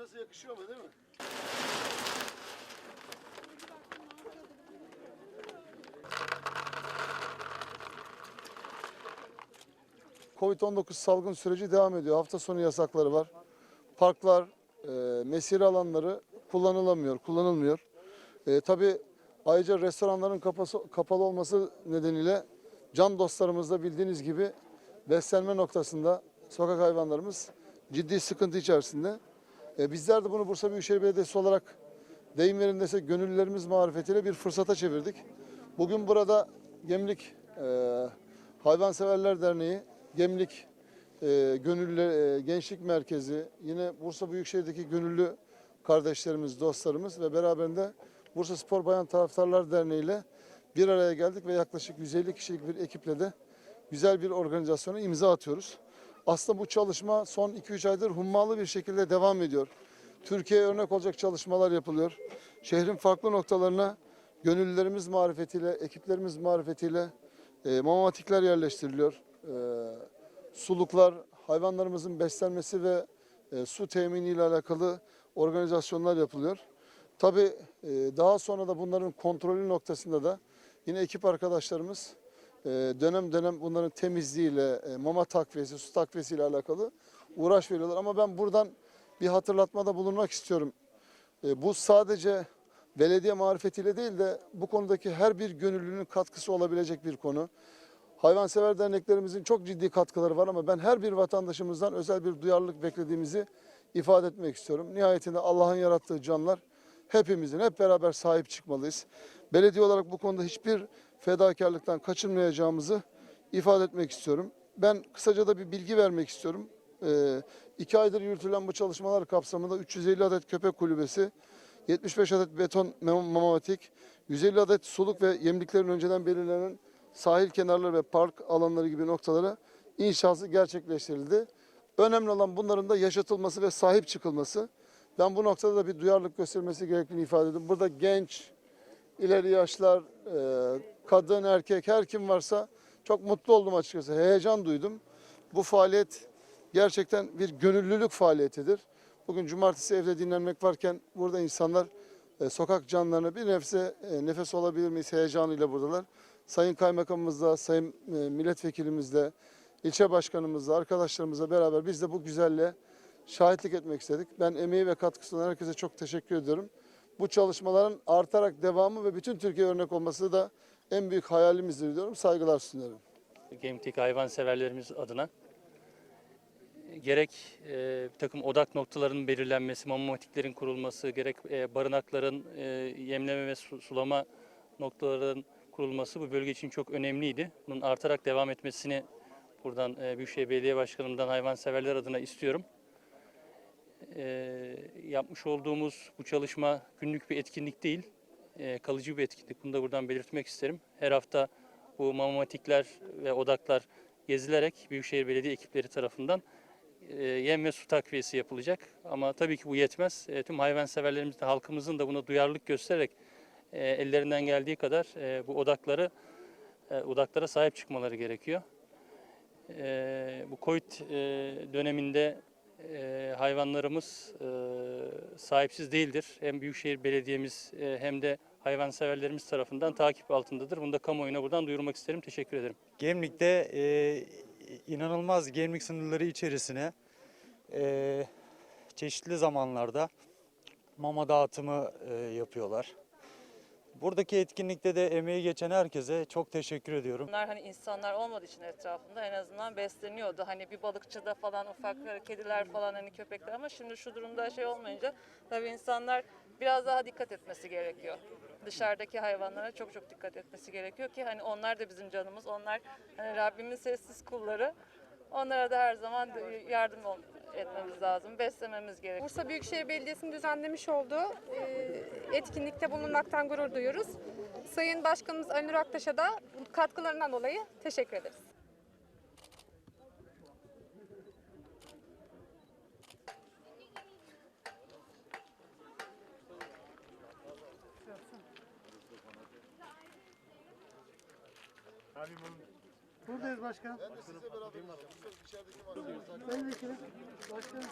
Yakışıyor mu değil mi? Covid-19 salgın süreci devam ediyor. Hafta sonu yasakları var. Parklar, e, mesire alanları kullanılamıyor, kullanılmıyor. E, tabii ayrıca restoranların kapası, kapalı olması nedeniyle can dostlarımız da bildiğiniz gibi beslenme noktasında sokak hayvanlarımız ciddi sıkıntı içerisinde. E, bizler de bunu Bursa Büyükşehir Belediyesi olarak deyim yerindeyse gönüllülerimiz marifetiyle bir fırsata çevirdik. Bugün burada Gemlik e, Hayvanseverler Derneği, Gemlik e, Gönüllü e, Gençlik Merkezi, yine Bursa Büyükşehir'deki gönüllü kardeşlerimiz, dostlarımız ve beraberinde Bursa Spor Bayan Taraftarlar Derneği ile bir araya geldik ve yaklaşık 150 kişilik bir ekiple de güzel bir organizasyona imza atıyoruz. Aslında bu çalışma son 2-3 aydır hummalı bir şekilde devam ediyor. Türkiye'ye örnek olacak çalışmalar yapılıyor. Şehrin farklı noktalarına gönüllülerimiz marifetiyle, ekiplerimiz marifetiyle e, mamatikler yerleştiriliyor. E, suluklar, hayvanlarımızın beslenmesi ve e, su temini ile alakalı organizasyonlar yapılıyor. Tabii e, daha sonra da bunların kontrolü noktasında da yine ekip arkadaşlarımız dönem dönem bunların temizliğiyle, e, mama takviyesi, su takviyesi ile alakalı uğraş veriyorlar. Ama ben buradan bir hatırlatmada bulunmak istiyorum. E, bu sadece belediye marifetiyle değil de bu konudaki her bir gönüllünün katkısı olabilecek bir konu. Hayvansever derneklerimizin çok ciddi katkıları var ama ben her bir vatandaşımızdan özel bir duyarlılık beklediğimizi ifade etmek istiyorum. Nihayetinde Allah'ın yarattığı canlar hepimizin hep beraber sahip çıkmalıyız. Belediye olarak bu konuda hiçbir fedakarlıktan kaçınmayacağımızı ifade etmek istiyorum. Ben kısaca da bir bilgi vermek istiyorum. Ee, iki aydır yürütülen bu çalışmalar kapsamında 350 adet köpek kulübesi, 75 adet beton mamatik, 150 adet suluk ve yemliklerin önceden belirlenen sahil kenarları ve park alanları gibi noktalara inşası gerçekleştirildi. Önemli olan bunların da yaşatılması ve sahip çıkılması. Ben bu noktada da bir duyarlılık göstermesi gerektiğini ifade ediyorum. Burada genç, ileri yaşlar, e, kadın, erkek her kim varsa çok mutlu oldum açıkçası. Heyecan duydum. Bu faaliyet gerçekten bir gönüllülük faaliyetidir. Bugün cumartesi evde dinlenmek varken burada insanlar e, sokak canlarına bir nefse e, nefes olabilir miyiz heyecanıyla buradalar. Sayın Kaymakamımızla, Sayın e, Milletvekilimizle, ilçe başkanımızla, arkadaşlarımızla beraber biz de bu güzelliğe şahitlik etmek istedik. Ben emeği ve katkısı herkese çok teşekkür ediyorum. Bu çalışmaların artarak devamı ve bütün Türkiye örnek olması da en büyük hayalimizdir diyorum. Saygılar sunuyorum. Gemlik'teki hayvanseverlerimiz adına gerek e, bir takım odak noktalarının belirlenmesi, mamatiklerin kurulması, gerek e, barınakların e, yemleme ve su- sulama noktalarının kurulması bu bölge için çok önemliydi. Bunun artarak devam etmesini buradan e, Büyükşehir Belediye Başkanımdan hayvanseverler adına istiyorum. E, yapmış olduğumuz bu çalışma günlük bir etkinlik değil, e, kalıcı bir etkinlik. Bunu da buradan belirtmek isterim. Her hafta bu mamatikler ve odaklar gezilerek Büyükşehir Belediye ekipleri tarafından e, yem ve su takviyesi yapılacak. Ama tabii ki bu yetmez. E, tüm hayvanseverlerimiz de halkımızın da buna duyarlılık göstererek e, ellerinden geldiği kadar e, bu odakları e, odaklara sahip çıkmaları gerekiyor. E, bu Covid e, döneminde e, hayvanlarımız e, sahipsiz değildir. Hem Büyükşehir Belediye'miz e, hem de hayvanseverlerimiz tarafından takip altındadır. Bunu da kamuoyuna buradan duyurmak isterim. Teşekkür ederim. Gemlik'te e, inanılmaz gemlik sınırları içerisine e, çeşitli zamanlarda mama dağıtımı e, yapıyorlar. Buradaki etkinlikte de emeği geçen herkese çok teşekkür ediyorum. Bunlar hani insanlar olmadığı için etrafında en azından besleniyordu. Hani bir balıkçıda falan ufak kediler falan hani köpekler ama şimdi şu durumda şey olmayınca tabii insanlar biraz daha dikkat etmesi gerekiyor. Dışarıdaki hayvanlara çok çok dikkat etmesi gerekiyor ki hani onlar da bizim canımız. Onlar hani Rabbimin sessiz kulları. Onlara da her zaman yardım ol- etmemiz lazım, beslememiz gerekiyor. Bursa Büyükşehir Belediyesi'nin düzenlemiş olduğu e, etkinlikte bulunmaktan gurur duyuyoruz. Sayın Başkanımız Ali Nur Aktaş'a da katkılarından dolayı teşekkür ederiz. Buradayız başkan. Ben de sizle beraber içerideki var. Sayın Vekilim, başkan.